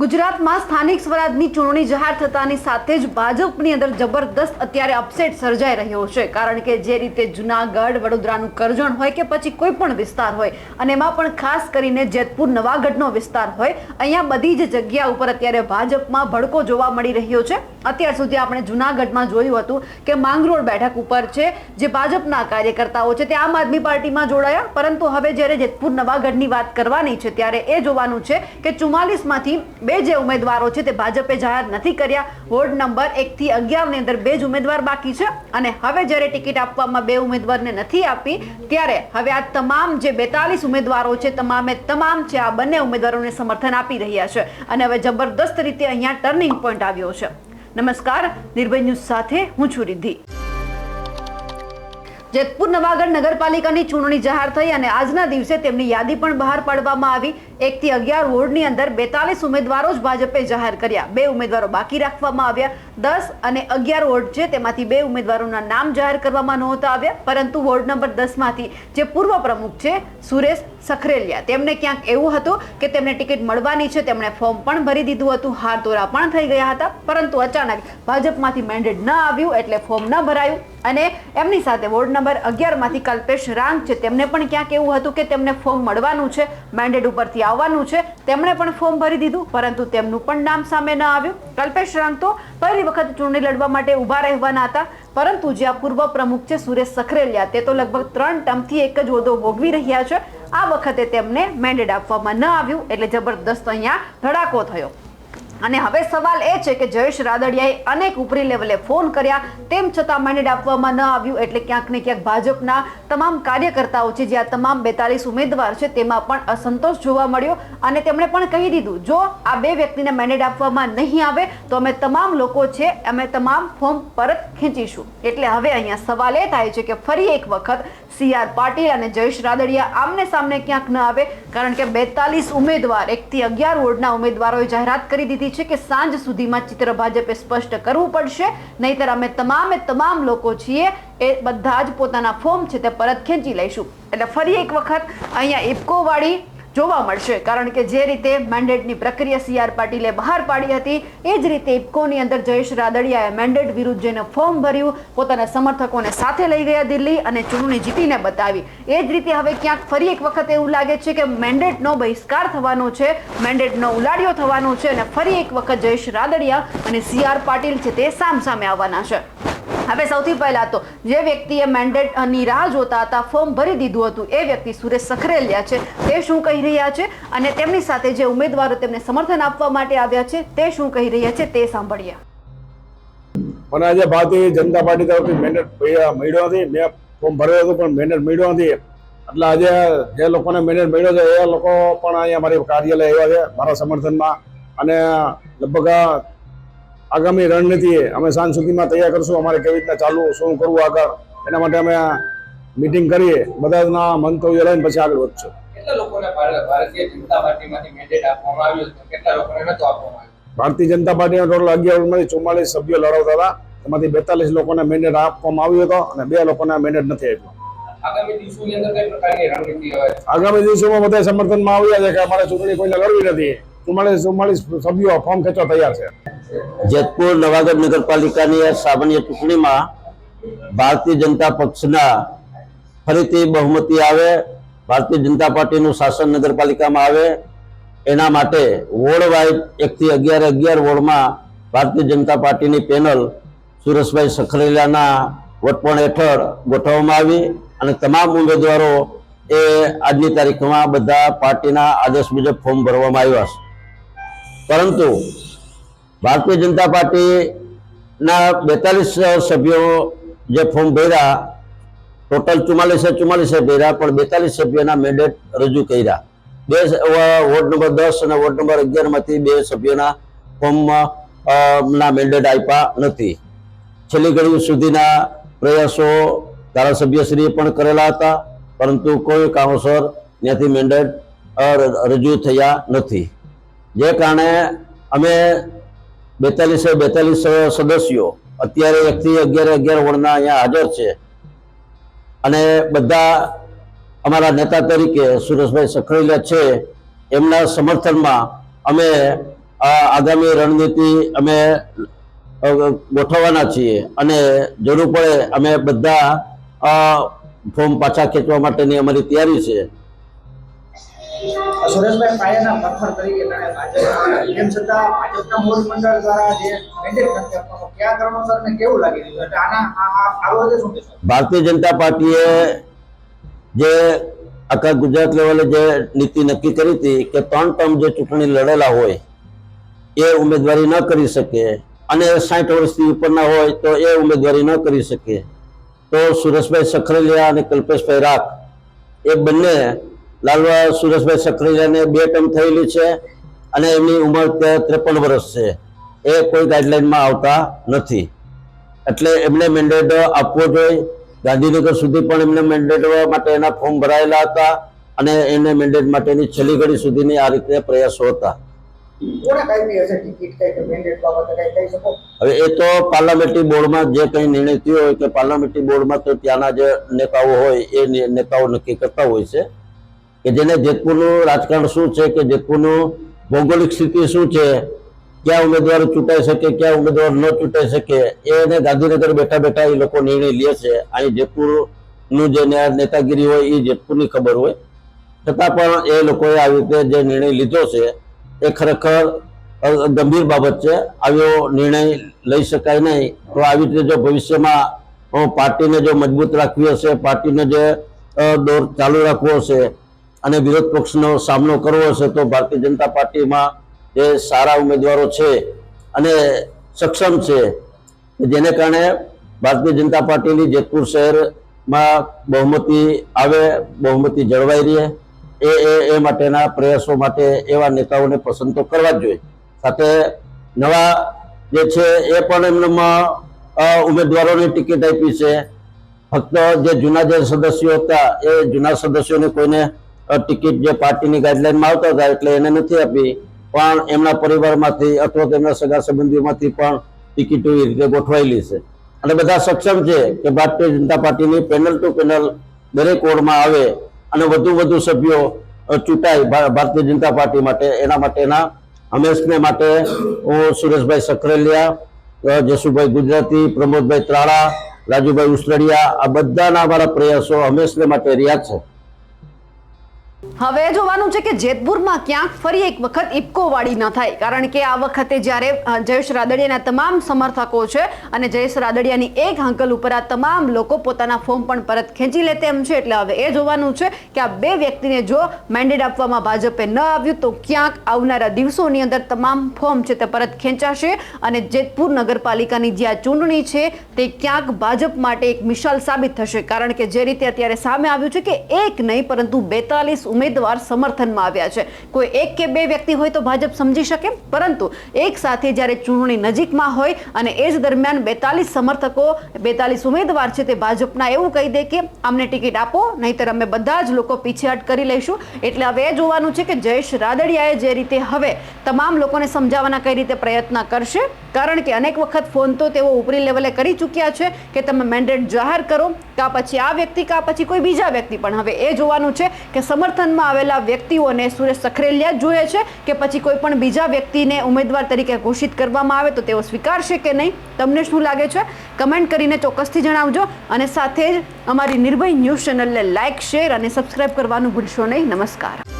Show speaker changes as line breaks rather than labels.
ગુજરાતમાં સ્થાનિક સ્વરાજની ચૂંટણી જાહેર થતાની સાથે જ ભાજપની અંદર જબરદસ્ત અત્યારે અપસેટ સર્જાઈ રહ્યો છે. કારણ કે જે રીતે જુનાગઢ, વડોદરાનું કરજણ હોય કે પછી કોઈ પણ વિસ્તાર હોય, અને એમાં પણ ખાસ કરીને જેતપુર, નવાગઢનો વિસ્તાર હોય, અહીંયા બધી જ જગ્યા ઉપર અત્યારે ભાજપમાં ભડકો જોવા મળી રહ્યો છે. અત્યાર સુધી આપણે જુનાગઢમાં જોયું હતું કે માંગરોળ બેઠક ઉપર છે, જે ભાજપના કાર્યકર્તાઓ છે તે આમ આદમી પાર્ટીમાં જોડાયા, પરંતુ હવે જ્યારે જેતપુર, નવાગઢની વાત કરવાની છે, ત્યારે એ જોવાનું છે કે ચુમ્માલીસમાંથી બે જે ઉમેદવારો છે તે ભાજપે જાહેર નથી કર્યા. વોર્ડ નંબર એક થી અગિયારની અંદર બે જ ઉમેદવાર બાકી છે અને હવે જ્યારે ટિકિટ આપવામાં બે ઉમેદવારને નથી આપી, ત્યારે હવે આ તમામ જે બેતાલીસ ઉમેદવારો છે, તમામે તમામ છે, આ બંને ઉમેદવારોને સમર્થન આપી રહ્યા છે. અને હવે જબરદસ્ત રીતે અહીંયા ટર્નિંગ પોઈન્ટ આવ્યો છે. નમસ્કાર, નિર્ભય ન્યૂઝ સાથે હું છું રિદ્ધિ. જેતપુર નવાગઢ નગરપાલિકાની ચૂંટણી જાહેર થઈ અને આજના દિવસે તેમની યાદી પણ બહાર પાડવામાં આવી. એક થી અગિયાર વોર્ડની અંદર બેતાલીસ ઉમેદવારો જ ભાજપે જાહેર કર્યા. બે ઉમેદવારો બાકી રાખવામાં આવ્યા. દસ અને અગિયાર વોર્ડ છે, તેમાંથી બે ઉમેદવારોના નામ જાહેર કરવામાં નહોતા આવ્યા, પરંતુ વોર્ડ નંબર દસમાંથી જે પૂર્વ પ્રમુખ છે, સુરેશ સખરેલિયા, તેમને ક્યાંક એવું હતું કે તેમને ટિકિટ મળવાની છે, તેમણે ફોર્મ પણ ભરી દીધું હતું હાર તોરા પણ થઈ ગયા હતા, પરંતુ અચાનક ભાજપમાંથી મેન્ડેટ ન આવ્યું એટલે ફોર્મ ન ભરાયું. અને એમની સાથે વોર્ડ નંબર અગિયારમાંથી કલ્પેશ રાંગ છે, તેમને પણ ક્યાંક એવું હતું કે તેમને ફોર્મ મળવાનું છે, મેન્ડેટ ઉપરથી આવવાનું છે. તેમણે પણ ફોર્મ ભરી દીધું, પરંતુ તેમનું પણ નામ સામે ન આવ્યું. કલ્પેશ રાંગ તો પહેલી વખત ચૂંટણી લડવા માટે ઊભા રહેવાના હતા, પરંતુ જ્યાં પૂર્વ પ્રમુખ છે સુરેશ સખરેલિયા, તે તો લગભગ ત્રણ ટર્મથી એક જ હોદ્દો ભોગવી રહ્યા છે. આ વખતે તેમને મેન્ડેટ આપવામાં ન આવ્યું, એટલે જબરદસ્ત અહીંયા ધડાકો થયો. અને હવે સવાલ એ છે કે જયેશ રાદડિયાએ અનેક ઉપરી લેવલે ફોન કર્યા. તેમ છતાં મેન્ડેટ આપવામાં ન આવ્યું એટલે ક્યાંક ને ક્યાંક ભાજપના તમામ કાર્યકર્તાઓ છે, જે આ તમામ બેતાલીસ ઉમેદવાર છે, તેમાં પણ અસંતોષ જોવા મળ્યો. અને તેમણે પણ કહી દીધું, જો આ બે વ્યક્તિને મેન્ડેટ આપવામાં નહીં આવે, તો અમે તમામ લોકો છે, અમે તમામ ફોર્મ પરત ખેંચીશું. એટલે હવે અહીંયા સવાલ એ થાય છે કે ફરી એક વખત સી આર પાટીલ અને જયેશ રાદડિયા આમને સામને ક્યાંક ન આવે, કારણ કે બેતાલીસ ઉમેદવાર એકથી અગિયાર વોર્ડના ઉમેદવારોએ જાહેરાત કરી દીધી છે કે સાંજ સુધીમાં ચિત્ર ભાજપે સ્પષ્ટ કરવું પડશે. નહીતર અમે તમામે તમામ લોકો છીએ, એ બધા જ પોતાના ફોર્મ છે તે પરત ખેંચી લઈશું. એટલે ફરી એક વખત અહીંયા ઇફકો વાળી જોવા મળશે. કારણ કે જે રીતે મેન્ડેટની પ્રક્રિયા સી આર પાટીલે બહાર પાડી હતી, એ જ રીતે ઇફકોની અંદર જયેશ રાદડિયાએ મેન્ડેટ વિરુદ્ધ જઈને ફોર્મ ભર્યું, પોતાના સમર્થકોને સાથે લઈ ગયા દિલ્હી અને ચૂંટણી જીતીને બતાવી. એ જ રીતે હવે ક્યાંક ફરી એક વખત એવું લાગે છે કે મેન્ડેટનો બહિષ્કાર થવાનો છે મેન્ડેટનો ઉલાડિયો થવાનો છે અને ફરી એક વખત જયેશ રાદડિયા અને સી આર પાટીલ છે તે સામ સામે આવવાના છે. હવે સૌથી પહેલા તો જે વ્યક્તિએ મેન્ડેટની રાહ જોતા હતા ફોર્મ ભરી દીધું હતું, એ વ્યક્તિ સુરેશ સખરેલિયા છે. તે શું કહી રહ્યા છે? અને તેમની સાથે જે ઉમેદવારો તેમને સમર્થન આપવા માટે આવ્યા છે, તે શું કહી રહ્યા છે તે સાંભળીએ.
મને આજે ભારતીય જનતા પાર્ટી તરફથી મેન્ડેટ મળ્યો નથી. મેં ફોર્મ ભર્યો હતો, પણ મેન્ડેટ મળ્યો નથી. એટલે આજે જે લોકોને મેન્ડેટ મળ્યો છે, એ લોકો પણ અહીંયા મારી કાર્યાલય આવ્યા છે, મારા સમર્થનમાં. અને લગભગ આગામી રણનીતિ અમે સાંજ સુધીમાં તૈયાર કરશું. અમારે કેવી રીતના ચાલવું શું કરવું આગળ એના માટે અમે મિટિંગ કરીએ. બધાના મંતવ્ય લઈને પછી આગળ વધશું.
ભારતીય જનતા
પાર્ટી પાર્ટીના ટોટલ અગિયારમાંથી ચુમ્માલીસ સભ્યો લડાવતા હતા. એમાંથી બેતાલીસ લોકોને મેન્ડેટ આપવામાં આવ્યો હતો અને બે લોકોને મેન્ડેટ નથી આપ્યો.
આગામી
દિવસોમાં બધા સમર્થનમાં આવ્યા છે કે અમારે ચૂંટણી કોઈને લડવી નથી. ચુમ્માલીસ ચુમ્માલીસ સભ્યો ફોર્મ ખેંચવા તૈયાર છે.
જેતપુર નવાગઢ નગરપાલિકાની સામાન્ય ચૂંટણીમાં ભારતીય જનતા પક્ષના ફરીથી બહુમતી આવે, ભારતીય જનતા પાર્ટીનું શાસન નગરપાલિકામાં આવે, એના માટે વોર્ડ વાઇઝ એકથી અગિયાર અગિયાર વોર્ડમાં ભારતીય જનતા પાર્ટીની પેનલ સુરેશભાઈ સખરેલાના વટપણ હેઠળ ગોઠવવામાં આવી અને તમામ ઉમેદવારો એ આજની તારીખમાં બધા પાર્ટીના આદેશ મુજબ ફોર્મ ભરવામાં આવ્યા છે. પરંતુ ભારતીય જનતા પાર્ટીના બેતાલીસ સભ્યો જે ફોર્મ ભર્યા, ટોટલ ચુમ્માલીસે ચુમ્માલીસે ભર્યા, પણ બેતાલીસ સભ્યોના મેન્ડેટ રજૂ કર્યા. બે વોર્ડ નંબર દસ અને વોર્ડ નંબર અગિયારમાંથી બે સભ્યોના ફોર્મ ના મેન્ડેટ આપ્યા નથી. છેલ્લી ઘડી સુધીના પ્રયાસો ધારાસભ્યશ્રીએ પણ કરેલા હતા, પરંતુ કોઈ કારણોસર ત્યાંથી મેન્ડેટ રજૂ થયા નથી. જે કારણે અમે બેતાલીસે બેતાલીસ સદસ્યો અત્યારે એકથી અગિયાર અગિયાર વોર્ડના અહીંયા હાજર છે. અને બધા અમારા નેતા તરીકે સુરેશભાઈ સખરેલિયા છે. એમના સમર્થનમાં અમે આગામી રણનીતિ અમે ગોઠવવાના છીએ અને જરૂર પડે અમે બધા ફોર્મ પાછા ખેંચવા માટેની અમારી તૈયારી છે.
સુરેશભાઈ પાયાના પથ્થર તરીકે ગણાય ભાજપ તેમ છતાં ભાજપના મૂળ મંડળ દ્વારા જે મેન્ડેટ નથી આપવાનો કયા કારણોસર કેવું લાગી રહ્યું? એટલે આના, આ બાબતે શું
ભારતીય જનતા પાર્ટીએ જે આખા ગુજરાત લેવલે જે નીતિ નક્કી કરી હતી કે ત્રણ ટર્મ જે ચૂંટણી લડેલા હોય, એ ઉમેદવારી ન કરી શકે અને સાઠ વર્ષથી ઉપરના હોય તો એ ઉમેદવારી ન કરી શકે. તો સુરેશભાઈ સખરેલિયા અને કલ્પેશભાઈ રાખ, એ બંને લાલવા સુરેશભાઈ સખરેલિયાને બે ટર્મ થયેલી છે અને એમની ઉંમર ત્રેપન વર્ષ છે. એ કોઈ ગાઈડલાઇનમાં આવતા નથી. એટલે એમને મેન્ડેટ આપવો જોઈએ. ગાંધીનગર સુધી પણ એમને મેન્ડેટ માટે એના ફોર્મ ભરાયેલા હતા અને એને મેન્ડેટ માટેની છેલ્લી ઘડી સુધીની આ રીતે પ્રયાસો હતા. હવે એ તો પાર્લામેન્ટરી બોર્ડમાં જે કંઈ નિર્ણય થયો હોય કે પાર્લામેન્ટરી બોર્ડમાં તો ત્યાંના જે નેતાઓ હોય એ નેતાઓ નક્કી કરતા હોય છે. કે જેને જેતપુરનું રાજકારણ શું છે કે જેતપુરનું ભૌગોલિક સ્થિતિ શું છે, ક્યાં ઉમેદવાર ચૂંટાઈ શકે, ક્યાં ઉમેદવાર ન ચૂંટાઈ શકે એને ગાંધીનગર બેઠા બેઠા એ લોકો નિર્ણય લે છે. અહીં જેતપુરનું જે નેતાગીરી હોય, એ જેતપુરની ખબર હોય. છતાં પણ એ લોકોએ આવી રીતે જે નિર્ણય લીધો છે, એ ખરેખર ગંભીર બાબત છે. આવ્યો નિર્ણય લઈ શકાય નહીં. તો આવી રીતે જો ભવિષ્યમાં પાર્ટીને જો મજબૂત રાખવી હશે, પાર્ટીને જે દોર ચાલુ રાખવો હશે અને વિરોધ પક્ષનો સામનો કરવો હશે તો ભારતીય જનતા પાર્ટીમાં જે સારા ઉમેદવારો છે અને સક્ષમ છે જેને કારણે ભારતીય જનતા પાર્ટીની જેતપુર શહેરમાં બહુમતી આવે, બહુમતી જળવાઈ રહે. એ એ એ માટેના પ્રયાસો માટે એવા નેતાઓને પસંદ તો કરવા જ જોઈએ. સાથે નવા જે છે એ પણ એમનામાં ઉમેદવારોને ટિકિટ આપી છે. ફક્ત જે જૂના જે સદસ્યો હતા, એ જૂના સદસ્યોને કોઈને ટિકિટ જે પાર્ટીની ગાઈડલાઈનમાં આવતા હતા એટલે એને નથી આપી. પણ એમના પરિવારમાંથી અથવા તો એમના સગા સંબંધીઓમાંથી પણ ટિકિટો એ રીતે ગોઠવાયેલી છે. અને બધા સક્ષમ છે કે ભારતીય જનતા પાર્ટીની પેનલ ટુ પેનલ દરેક વોર્ડમાં આવે અને વધુ વધુ સભ્યો ચૂંટાય ભારતીય જનતા પાર્ટી માટે, એના માટેના હંમેશને માટે. હું સુરેશભાઈ સખરેલિયા જસુભાઈ ગુજરાતી, પ્રમોદભાઈ ત્રાળા, રાજુભાઈ ઉસરડિયા, આ બધાના અમારા પ્રયાસો હંમેશને માટે રહ્યા છે.
હવે જોવાનું છે કે જેતપુરમાં ક્યાંક ફરી એક વખત ઇફકો વાળી ન થાય, કારણ કે આ વખતે જ્યારે જયેશ રાદડિયાના તમામ સમર્થકો છે અને જયેશ રાદડિયાની એક હાંકલ ઉપર આ તમામ લોકો પોતાના ફોર્મ પણ પરત ખેંચી લે તેમ છે. એટલે હવે એ જોવાનું છે કે આ બે વ્યક્તિને જો મેન્ડેટ આપવામાં ભાજપે ન આવ્યું તો ક્યાંક આવનારા દિવસોની અંદર તમામ ફોર્મ છે તે પરત ખેંચાશે અને જેતપુર નગરપાલિકાની જે આ ચૂંટણી છે તે ક્યાંક ભાજપ માટે એક મિશાલ સાબિત થશે. કારણ કે જે રીતે અત્યારે સામે આવ્યું છે કે એક નહીં, પરંતુ બેતાલીસ ઉમેદવાર સમર્થનમાં આવ્યા છે. કોઈ એક કે બે વ્યક્તિ હોય તો ભાજપ સમજી શકે, પરંતુ એક સાથે જ્યારે ચૂંટણી નજીકમાં હોય અને એ જ દરમિયાન બેતાલીસ સમર્થકો, બેતાલીસ ઉમેદવાર છે તે ભાજપના, એવું કહી દે કે અમને ટિકિટ આપો, નહીતર અમે બધા જ લોકો પીછેહટ કરી લઈશું. એટલે હવે એ જોવાનું છે કે જયેશ રાદડિયાએ જે રીતે હવે તમામ લોકોને સમજાવવાના કઈ રીતે પ્રયત્ન કરશે કારણ કે અનેક વખત ફોન તો તેઓ ઉપરી લેવલે કરી ચૂક્યા છે કે તમે મેન્ડેટ જાહેર કરો, કા પછી આ વ્યક્તિ, કા પછી કોઈ બીજા વ્યક્તિ. પણ હવે એ જોવાનું છે કે સમર્થનમાં આવેલા વ્યક્તિઓને સુરેશ સખરેલિયા જોઈએ છે કે પછી કોઈ પણ બીજા વ્યક્તિને ઉમેદવાર તરીકે ઘોષિત કરવામાં આવે તો તેઓ સ્વીકારશે કે નહીં? તમને શું લાગે છે? કમેન્ટ કરીને ચોક્કસથી જણાવજો અને સાથે જ અમારી નિર્ભય ન્યૂઝ ચેનલને લાઇક શેર અને સબસ્ક્રાઇબ કરવાનું ભૂલશો નહીં. નમસ્કાર.